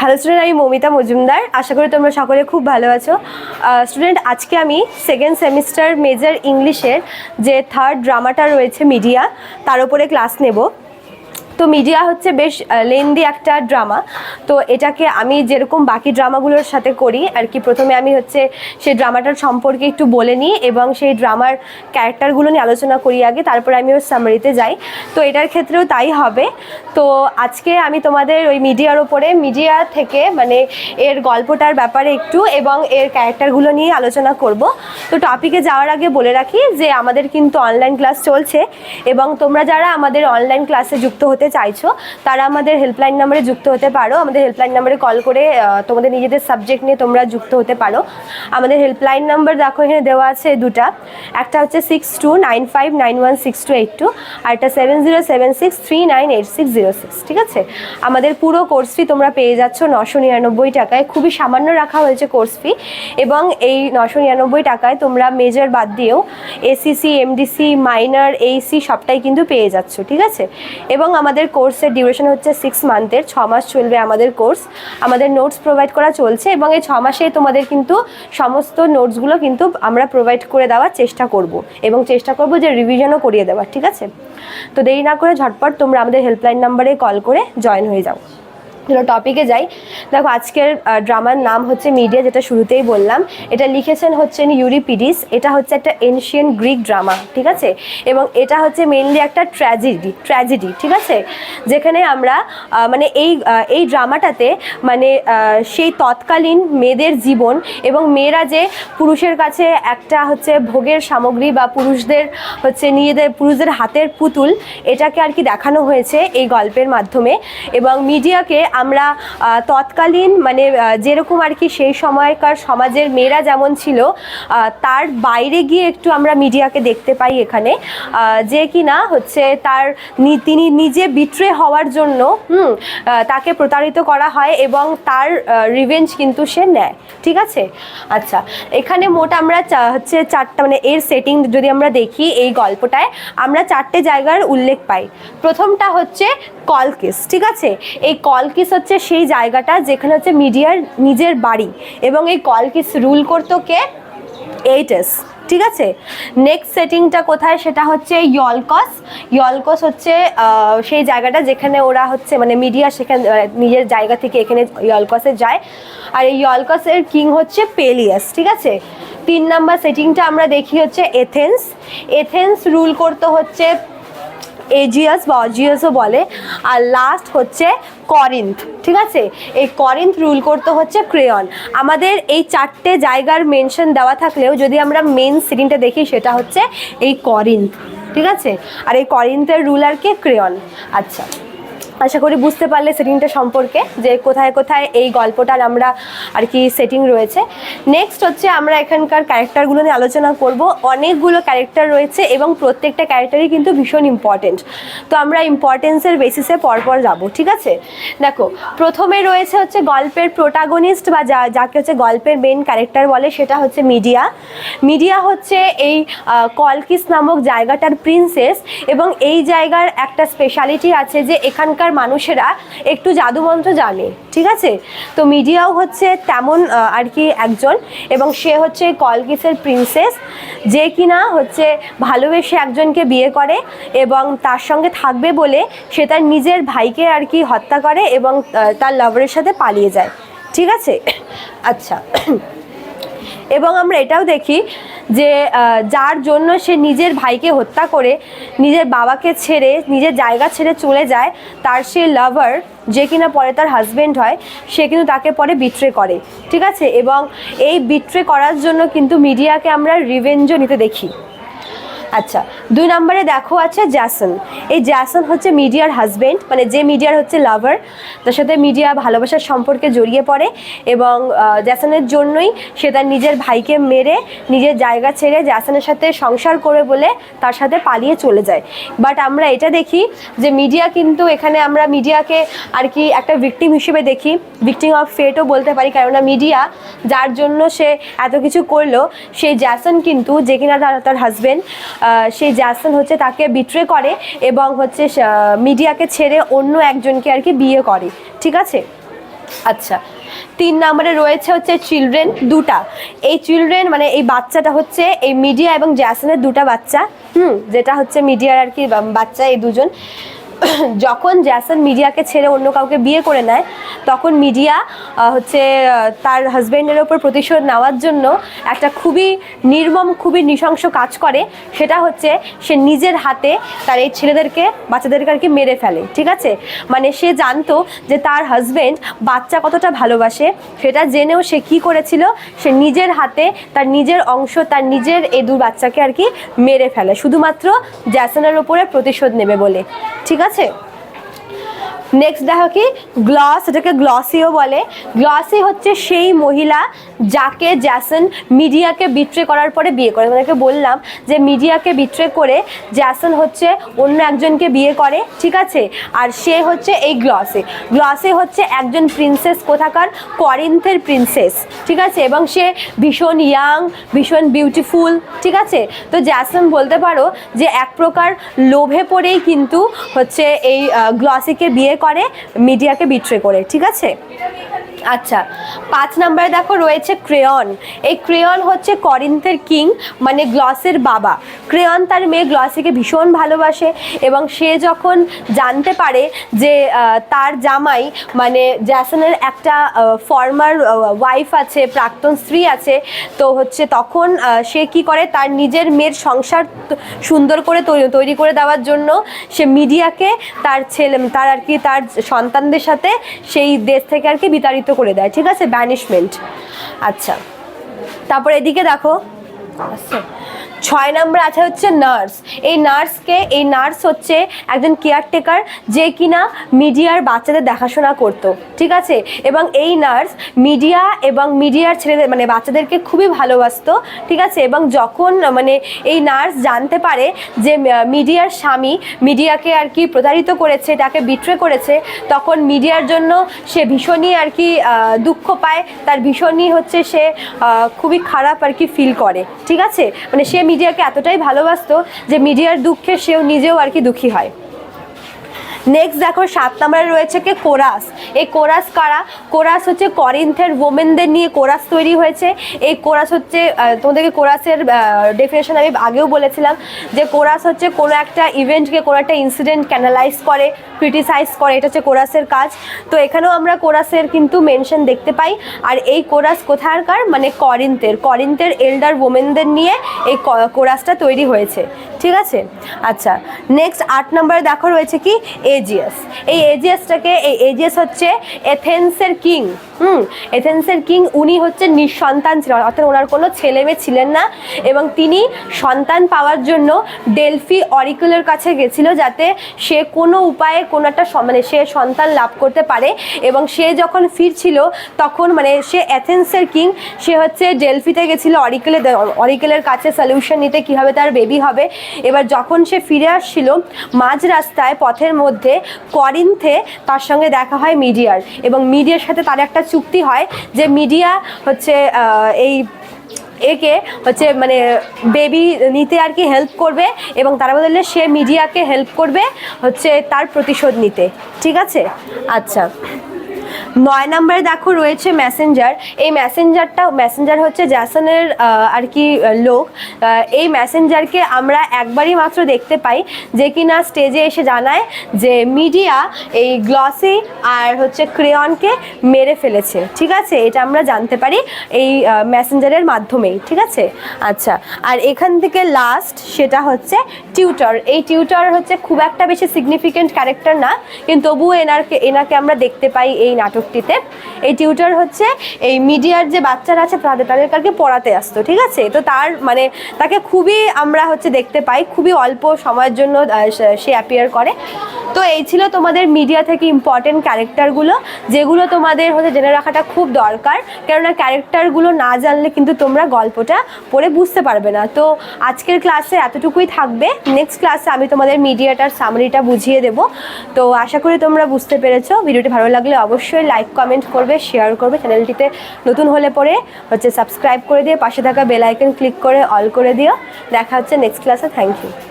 Hello student আমি মমিতা মজুমদার। আশা করি তোমরা সকলে খুব ভালো আছো। স্টুডেন্ট আজকে আমি সেকেন্ড সেমিস্টার মেজর ইংলিশের যে থার্ড ড্রামাটা রয়েছে মিডিয়া তার উপরে ক্লাস নেব। তো মিডিয়া হচ্ছে বেশ লেন্দি একটা ড্রামা তো এটাকে আমি যেরকম বাকি ড্রামাগুলোর সাথে করি, আর কি প্রথমে আমি হচ্ছে সেই ড্রামাটার সম্পর্কে একটু বলে নিই এবং সেই ড্রামার ক্যারেক্টারগুলো নিয়ে আলোচনা করি আগে, তারপরে আমি ওর সামারিতে যাই। তো এটার ক্ষেত্রেও তাই হবে। তো আজকে আমি তোমাদের ওই মিডিয়ার ওপরে, মিডিয়া থেকে মানে এর গল্পটার ব্যাপারে একটু এবং এর ক্যারেক্টারগুলো নিয়ে আলোচনা করব। তো টপিকে যাওয়ার আগে বলে রাখি যে আমাদের কিন্তু অনলাইন ক্লাস চলছে এবং তোমরা যারা আমাদের অনলাইন ক্লাসে যুক্ত হতে চাইছো, তারা আমাদের হেল্পলাইন নাম্বারে যুক্ত হতে পারো। আমাদের হেল্পলাইন নাম্বারে কল করে তোমাদের নিজেদের সাবজেক্ট নিয়ে তোমরা যুক্ত হতে পারো। আমাদের হেল্পলাইন নাম্বার দেখো, এখানে দেওয়া আছে দুটা। একটা হচ্ছে six two nine five nine one six two eight two আর একটা seven zero seven six three nine eight six zero six ঠিক আছে? আমাদের পুরো কোর্স ফি তোমরা পেয়ে যাচ্ছ নশো নিরানব্বই টাকায়। খুবই সামান্য রাখা হয়েছে কোর্স ফি এবং এই নশো নিরানব্বই টাকায় তোমরা মেজর বাদ দিয়েও এসিসি এমডিসি মাইনার এইসি সবটাই কিন্তু পেয়ে যাচ্ছ, ঠিক আছে? এবং আমাদের কোর্সের ডিউরেশন হচ্ছে সিক্স মান্থের ছ মাস চলবে আমাদের কোর্স। আমাদের নোটস প্রোভাইড করা চলছে এবং এই ছ মাসে তোমাদের কিন্তু সমস্ত নোটসগুলো কিন্তু আমরা প্রোভাইড করে দেওয়ার চেষ্টা করব এবং চেষ্টা করব যে রিভিশনও করিয়ে দেওয়ার, ঠিক আছে? তো দেরি না করে ঝটপট তোমরা আমাদের হেল্পলাইন নাম্বারে কল করে জয়েন হয়ে যাও। চলো টপিকে যাই। দেখো, আজকের ড্রামার নাম হচ্ছে মিডিয়া যেটা শুরুতেই বললাম। এটা লিখেছেন হচ্ছেন ইউরিপিডিস। এটা হচ্ছে একটা এনশিয়ান গ্রিক ড্রামা ঠিক আছে? এবং এটা হচ্ছে মেনলি একটা ট্র্যাজেডি ট্র্যাজেডি ঠিক আছে? যেখানে আমরা মানে এই এই ড্রামাটাতে মানে সেই তৎকালীন মেয়েদের জীবন এবং মেয়েরা যে পুরুষের কাছে একটা হচ্ছে ভোগের সামগ্রী বা পুরুষদের হচ্ছে নিজেদের, পুরুষদের হাতের পুতুল, এটাকে আর কি দেখানো হয়েছে এই গল্পের মাধ্যমে। এবং মিডিয়াকে আমরা তৎকালীন মানে যেরকম আর কি সেই সময়কার সমাজের মেয়েরা যেমন ছিল তার বাইরে গিয়ে একটু আমরা মিডিয়াকে দেখতে পাই এখানে যে কিনা হচ্ছে তার তিনি নিজে বিট্রে হওয়ার জন্য, হুম তাকে প্রতারিত করা হয় এবং তার রিভেঞ্জ কিন্তু সে নেয়, ঠিক আছে? আচ্ছা এখানে মোট আমরা হচ্ছে চারটা মানে এর সেটিং যদি আমরা দেখি এই গল্পটায়, আমরা চারটে জায়গার উল্লেখ পাই। প্রথমটা হচ্ছে কলকিস ঠিক আছে? এই কলকিস হচ্ছে সেই জায়গাটা যেখানে হচ্ছে মিডিয়ার নিজের বাড়ি এবং এই কলকিস রুল করতো কে? এইটস ঠিক আছে? নেক্সট সেটিংটা কোথায়? সেটা হচ্ছে ইয়লকস ইয়লকস হচ্ছে সেই জায়গাটা যেখানে ওরা হচ্ছে মানে মিডিয়া সেখানে নিজের জায়গা থেকে এখানে ইয়লকসে যায়। আর এই ইয়লকসের কিং হচ্ছে পেলিয়াস ঠিক আছে? তিন নাম্বার সেটিংটা আমরা দেখি হচ্ছে এথেন্স এথেন্স রুল করতে হচ্ছে এজিয়াস বা অজিয়াসও বলে। আর লাস্ট হচ্ছে করিন্থ ঠিক আছে? এই করিন্থ রুল করতে হচ্ছে ক্রেয়ন আমাদের এই চারটে জায়গার মেনশন দেওয়া থাকলেও যদি আমরা মেন সিরিনটা দেখি, সেটা হচ্ছে এই করিন্থ ঠিক আছে? আর এই করিন্থের রুলারকে ক্রেয়ন আচ্ছা। আশা করি বুঝতে পারলে সেটিংটা সম্পর্কে যে কোথায় কোথায় এই গল্পটার আমরা আর কি সেটিং রয়েছে। নেক্সট হচ্ছে আমরা এখানকার ক্যারেক্টারগুলো নিয়ে আলোচনা করব। অনেকগুলো ক্যারেক্টার রয়েছে এবং প্রত্যেকটা ক্যারেক্টারই কিন্তু ভীষণ ইম্পর্টেন্ট তো আমরা ইম্পর্টেন্সের বেসিসে পরপর যাব, ঠিক আছে? দেখো, প্রথমে রয়েছে হচ্ছে গল্পের প্রোটাগনিস্ট বা যা, যাকে হচ্ছে গল্পের মেন ক্যারেক্টার বলে সেটা হচ্ছে মিডিয়া। মিডিয়া হচ্ছে এই কলকিস নামক জায়গাটার প্রিন্সেস এবং এই জায়গার একটা স্পেশালিটি আছে যে এখানকার মানুষেরা একটু জাদুমন্ত্র জানে, ঠিক আছে? তো মিডিয়াও হচ্ছে তেমন আর কি একজন এবং সে হচ্ছে কলকিসের প্রিন্সেস যে কিনা হচ্ছে ভালোবেসে একজনকে বিয়ে করে এবং তার সঙ্গে থাকবে বলে সে তার নিজের ভাইকে আর কি হত্যা করে এবং তার লাভারের সাথে পালিয়ে যায়, ঠিক আছে? আচ্ছা এবং আমরা এটাও দেখি যে যার জন্য সে নিজের ভাইকে হত্যা করে, নিজের বাবাকে ছেড়ে, নিজের জায়গা ছেড়ে চলে যায়, তার সে লাভার যে কিনা পরে তার হাজব্যান্ড হয়, সে কিন্তু তাকে পরে বিট্রে করে। ঠিক আছে? এবং এই বিট্রে করার জন্য কিন্তু মিডিয়াকে আমরা রিভেঞ্জও নিতে দেখি। আচ্ছা দুই নম্বরে দেখো আছে জ্যাসন এই জ্যাসন হচ্ছে মিডিয়ার হাজবেন্ড মানে যে মিডিয়ার হচ্ছে লাভার তার সাথে মিডিয়া ভালোবাসার সম্পর্কে জড়িয়ে পড়ে এবং জ্যাসনের জন্যই সে তার নিজের ভাইকে মেরে, নিজের জায়গা ছেড়ে জ্যাসনের সাথে সংসার করে বলে তার সাথে পালিয়ে চলে যায়। বাট আমরা এটা দেখি যে মিডিয়া কিন্তু এখানে আমরা মিডিয়াকে আর কি একটা ভিকটিম হিসেবে দেখি ভিকটিম অফ ফেটও বলতে পারি, কেননা মিডিয়া যার জন্য সে এত কিছু করল, সেই জ্যাসন কিন্তু যে কিনা তার হাজবেন্ড সেই জ্যাসন হচ্ছে তাকে বিট্রে করে এবং হচ্ছে মিডিয়াকে ছেড়ে অন্য একজনকে আর কি বিয়ে করে। ঠিক আছে? আচ্ছা। তিন নম্বরে রয়েছে হচ্ছে চিলড্রেন দুটা। এই চিলড্রেন মানে এই বাচ্চাটা হচ্ছে এই মিডিয়া এবং জ্যাসনের দুটা বাচ্চা। হুম, যেটা হচ্ছে মিডিয়ার আর কি, বাচ্চা এই দুজন। যখন জ্যাসন মিডিয়াকে ছেড়ে অন্য কাউকে বিয়ে করে নেয়, তখন মিডিয়া হচ্ছে তার হাজব্যান্ডের ওপর প্রতিশোধ নেওয়ার জন্য একটা খুবই নির্মম, খুবই নৃশংস কাজ করে। সেটা হচ্ছে, সে নিজের হাতে তার এই ছেলেদেরকে, বাচ্চাদেরকে আর কি মেরে ফেলে, ঠিক আছে? মানে সে জানতো যে তার হাজব্যান্ড বাচ্চা কতটা ভালোবাসে, সেটা জেনেও সে কি করেছিল? সে নিজের হাতে তার নিজের অংশ, তার নিজের এই দু বাচ্চাকে আর কি মেরে ফেলে। শুধুমাত্র জ্যাসনের ওপরে প্রতিশোধ নেবে বলে, ঠিক আছে That's it. নেক্সট দেখো কি গ্লস এটাকে গ্লসিও বলে। গ্লসি হচ্ছে সেই মহিলা যাকে জ্যাসন মিডিয়াকে বিট্রে করার পরে বিয়ে করে। তোমাদেরকে বললাম যে মিডিয়াকে বিট্রে করে জ্যাসন হচ্ছে অন্য একজনকে বিয়ে করে, ঠিক আছে? আর সে হচ্ছে এই গ্লসে গ্লসে হচ্ছে একজন প্রিন্সেস কোথাকার? করিন্থের প্রিন্সেস ঠিক আছে? এবং সে ভীষণ ইয়াং ভীষণ বিউটিফুল ঠিক আছে? তো জ্যাসন বলতে পারো যে এক প্রকার লোভে পড়েই কিন্তু হচ্ছে এই গ্লসিকে বিয়ে করে মিডিয়াকে বিট্রে করে ঠিক আছে? আচ্ছা পাঁচ নম্বরে দেখো রয়েছে ক্রেয়ন। এই ক্রেয়ন হচ্ছে করিন্থের কিং মানে গ্লসের বাবা। ক্রেয়ন তার মেয়ে গ্লসিকে ভীষণ ভালোবাসে এবং সে যখন জানতে পারে যে তার জামাই মানে জ্যাসনের একটা ফর্মার ওয়াইফ আছে, প্রাক্তন স্ত্রী আছে, তো হচ্ছে তখন সে কি করে? তার নিজের মেয়ের সংসার সুন্দর করে তৈরি করে দেওয়ার জন্য সে মিডিয়াকে তার ছেলে, তার আর কি, তার সন্তানদের সাথে সেই দেশ থেকে আর কি বিতাড়িত করে দেয় ঠিক আছে? ব্যানিশমেন্ট আচ্ছা। তারপর এদিকে দেখো। আচ্ছা। ছয় নম্বর আছে হচ্ছে নার্স। এই নার্সকে, এই নার্স হচ্ছে একজন কেয়ারটেকার যে কিনা মিডিয়ার বাচ্চাদের দেখাশোনা করতো, ঠিক আছে? এবং এই নার্স মিডিয়া এবং মিডিয়ার ছেলেদের মানে বাচ্চাদেরকে খুবই ভালোবাসতো, ঠিক আছে? এবং যখন মানে এই নার্স জানতে পারে যে মিডিয়ার স্বামী মিডিয়াকে আর কি প্রতারিত করেছে, তাকে বিট্রে করেছে, তখন মিডিয়ার জন্য সে ভীষণই আর কি দুঃখ পায়। তার ভীষণই হচ্ছে সে খুবই খারাপ আর কি ফিল করে, ঠিক আছে? মানে সে মিডিয়াকে এতটাই ভালোবাসত যে মিডিয়ার দুঃখে সেও নিজেও আর কি দুঃখী হয়। নেক্সট দেখো, সাত নম্বরে রয়েছে কে? কোরাস। এই কোরাস কারা? কোরাস হচ্ছে করিন্থের ওমেনদের নিয়ে কোরাস তৈরি হয়েছে। এই কোরাস হচ্ছে তোমাদেরকে কোরাসের ডেফিনেশন আমি আগেও বলেছিলাম যে কোরাস হচ্ছে কোনো একটা ইভেন্টকে কোনো একটা ইনসিডেন্ট ক্যানালাইজ করে ক্রিটিসাইজ করে, এটা হচ্ছে কোরাসের কাজ। তো এখানেও আমরা কোরাসের কিন্তু মেনশন দেখতে পাই। আর এই কোরাস কোথাকার? মানে করিন্থের। করিন্থের এল্ডার ওমেনদের নিয়ে এই কোরাসটা তৈরি হয়েছে। ঠিক আছে? আচ্ছা নেক্সট আট নম্বরে দেখো রয়েছে কি? এজিএস এই এজিএসটাকে এই এজিএস হচ্ছে এথেন্সের কিং হুম এথেন্সের কিং উনি হচ্ছে নিঃসন্তান ছিলেন, অর্থাৎ ওনার কোনো ছেলে মেয়ে ছিলেন না এবং তিনি সন্তান পাওয়ার জন্য ডেলফি অরিকুলের কাছে গেছিল যাতে সে কোনো উপায়ে কোনো একটা মানে সে সন্তান লাভ করতে পারে এবং সে যখন ফিরছিল তখন মানে সে অ্যাথেন্সের কিং সে হচ্ছে ডেলফিতে গেছিল অরিকেলে অরিকেলের কাছে সলিউশন নিতে কীভাবে তার বেবি হবে এবার যখন সে ফিরে আসছিল মাঝ রাস্তায় পথের মধ্যে করিন্থে, তার সঙ্গে দেখা হয় মিডিয়ার এবং মিডিয়ার সাথে তার একটা চুক্তি হয় যে মিডিয়া হচ্ছে এই একে হচ্ছে মানে বেবি নিতে আর কি হেল্প করবে এবং তার বদলে সে মিডিয়াকে হেল্প করবে হচ্ছে তার প্রতিশোধ নিতে। ঠিক আছে? আচ্ছা। নয় নম্বরে দেখো রয়েছে মেসেঞ্জার এই মেসেঞ্জারটা মেসেঞ্জার হচ্ছে জ্যাসনের আর কি লোক। এই মেসেঞ্জারকে আমরা একবারই মাত্র দেখতে পাই যে কিনা স্টেজে এসে জানায় যে মিডিয়া এই গ্লসি আর হচ্ছে ক্রেয়নকে মেরে ফেলেছে। ঠিক আছে? এটা আমরা জানতে পারি এই মেসেঞ্জারের মাধ্যমেই। ঠিক আছে? আচ্ছা আর এখান থেকে লাস্ট সেটা হচ্ছে টিউটর এই টিউটর হচ্ছে খুব একটা বেশি সিগনিফিকেন্ট ক্যারেক্টার না, কিন্তু তবুও এনারকে, এনাকে আমরা দেখতে পাই এই নাটকটিতে এই টিউটার হচ্ছে এই মিডিয়ার যে বাচ্চারা আছে, তাদের, তাদেরকে কালকে পড়াতে আসতো, ঠিক আছে? তো তার মানে তাকে খুবই আমরা হচ্ছে দেখতে পাই, খুবই অল্প সময়ের জন্য সে অ্যাপিয়ার করে। তো এই ছিল তোমাদের মিডিয়া থেকে ইম্পর্টেন্ট ক্যারেক্টারগুলো যেগুলো তোমাদের হচ্ছে জেনে রাখাটা খুব দরকার। কেননা ক্যারেক্টারগুলো না জানলে কিন্তু তোমরা গল্পটা পড়ে বুঝতে পারবে না। তো আজকের ক্লাসে এতটুকুই থাকবে। নেক্সট ক্লাসে আমি তোমাদের মিডিয়াটার সামারিটা বুঝিয়ে দেবো। তো আশা করি তোমরা বুঝতে পেরেছ। ভিডিওটি ভালো লাগলে অবশ্যই লাইক কমেন্ট করবে শেয়ার করবে। চ্যানেলটিতে নতুন হলে পরে হচ্ছে সাবস্ক্রাইব করে দিয়ে পাশে থাকা বেল আইকন ক্লিক করে অল করে দিও। দেখা হচ্ছে নেক্সট ক্লাসে থ্যাংক ইউ